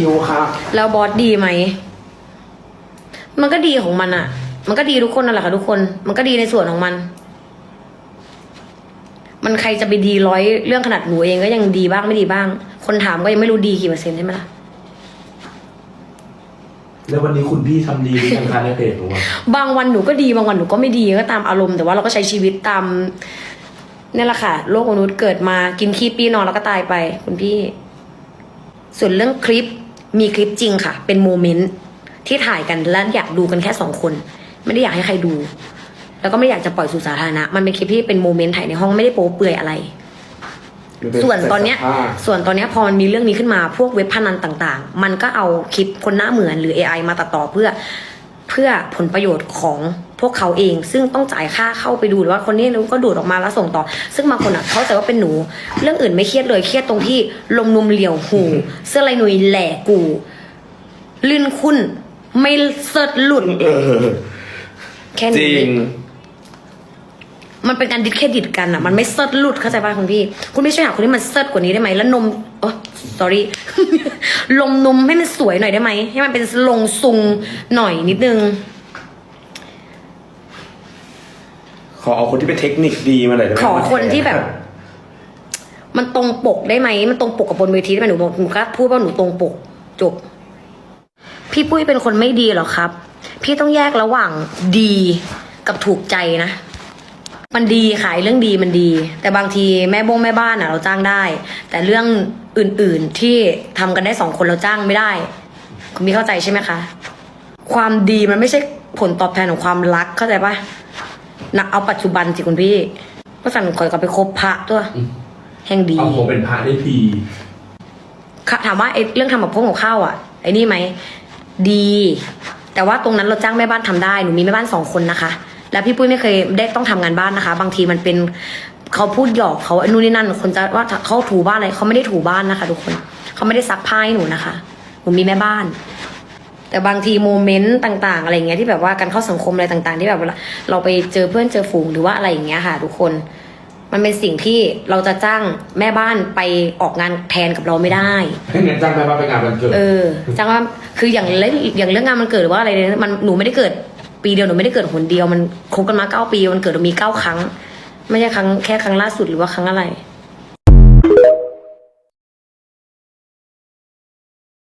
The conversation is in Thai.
ชิวค่ะแล้วบอสดีไหม มันก็ดีของมันอะมันก็ดีทุกคนนั่นแหละค่ะทุกคน มันก็ดีในส่วนของมัน มันใครจะไปดีร้อยเรื่องขนาดหนูเองก็ยังดีบ้างไม่ดีบ้าง คนถามก็ยังไม่รู้ดีกี่เปอร์เซ็นต์ใช่ไหมล่ะ แล้ววันนี้คุณพี่ทำดีหรือยังคะในเพจหนูอะบางวันหนูก็ดีบางวันหนูก็ไม่ดีก็ตามอารมณ์แต่ว่าเราก็ใช้ชีวิตตามนี่แหละค่ะโลกมนุษย์เกิดมากินขี้ปี้นอนแล้วก็ตายไป คุณพี่ ส่วนเรื่องคลิป มีคลิปจริงค่ะ เป็นโมเมนต์ที่ถ่ายกันและอยากดูกันแค่สองคน ไม่ได้อยากให้ใครดู แล้วก็ไม่ได้อยากจะปล่อยสู่สาธารณะ มันเป็นคลิปที่เป็นโมเมนต์ถ่ายในห้องไม่ได้โป๊เปลือยอะไร ส่วนตอนเนี้ยอ่าส่วนตอนเนี้ยพอมันมีเรื่องนี้ขึ้นมาพวกเว็บพนันต่าง ๆ มันก็เอาคลิปคนหน้าเหมือนหรือ AI มาตัดต่อเพื่อ เพื่อผลประโยชน์ของพวกเขาเอง ซึ่งต้องจ่ายค่าเข้าไปดูหรือว่าคนนี้ก็ดูดออกมาแล้วส่งต่อ ซึ่งบางคนอะเข้าใจว่าเป็นหนู เรื่องอื่นไม่เครียดเลยเครียดตรงที่ลมนุมเหลี่ยวหู เสื้อลายหนุยแหล่กู ลื่นคุณไม่เสิร์ชหลุดเออแค่จนี้ริง มันเป็นการดิสเครดิตกันอะ มันไม่เซิร์ชหลุดเข้าใจป่ะคุณพี่ คุณพี่ช่วยหาคนที่มันเซิร์ชกว่านี้ได้ไหม แล้วนมโอ้ sorry ลมนมให้มันสวยหน่อยได้ไหม ให้มันเป็นลงซุงหน่อยนิดนึง ขอเอาคนที่เป็นเทคนิคดีมาหน่อยได้ไหมขอคนที่แบบ มันตรงปกได้ไหม มันตรงปกกับบนเวทีได้ไหมหนูบอกหนูกล้าพูดว่าหนูตรงปกจบ พี่ปุ้ยเป็นคนไม่ดีเหรอครับ พี่ต้องแยกระหว่างดีกับถูกใจนะ มันดีขายเรื่องดีมันดี แต่บางทีแม่บงแม่บ้านอะเราจ้างได้ แต่เรื่องอื่น ๆที่ทำกันได้สองคนเราจ้างไม่ได้คุณพี่เข้าใจใช่ไหมคะ ความดีมันไม่ใช่ผลตอบแทนของความรักเข้าใจปะนะเอาปัจจุบันสิคุณพี่ก็สั่งขอยกลับไปคบพระตัวแห่งดีเอาผมเป็นพระได้พีค่ะถามว่าไอ้เรื่องทำแบบพวกของข้าวอะไอ้นี่ไหมดี แต่ว่าตรงนั้นเราจ้างแม่บ้านทำได้หนูมีแม่บ้านสองคนนะคะ แล้วพี่ปุ้ยไม่เคยได้ต้องทำงานบ้านนะคะ บางทีมันเป็นเขาพูดหยอกเขาไอ้นู่นนี่นั่น คนจะว่าเขาถูบ้านอะไรเขาไม่ได้ถูบ้านนะคะ ทุกคนเขาไม่ได้ซักผ้าให้หนูนะคะหนูมีแม่บ้าน แต่บางทีโมเมนต์ต่างๆ อะไรเงี้ยที่แบบว่าการเข้าสังคมอะไรต่าง ๆ ที่แบบเวลาเราไปเจอเพื่อนเจอฝูงหรือว่าอะไรอย่างเงี้ยค่ะ ทุกคน มันเป็นสิ่งที่เราจะจ้างแม่บ้านไปออกงานแทนกับเราไม่ได้ให้เงินจ้างแม่บ้านไปงานวันเกิดเออจังว่าคืออย่างเรื่องอย่างเรื่องงานมันเกิดหรือว่าอะไรเนี่ยมันหนูไม่ได้เกิด ปีเดียวหนูไม่ได้เกิดหนเดียวมันคบกันมาเก้าปีมันเกิดมีเก้าครั้ง ไม่ใช่ครั้งแค่ครั้งล่าสุดหรือว่าครั้งอะไร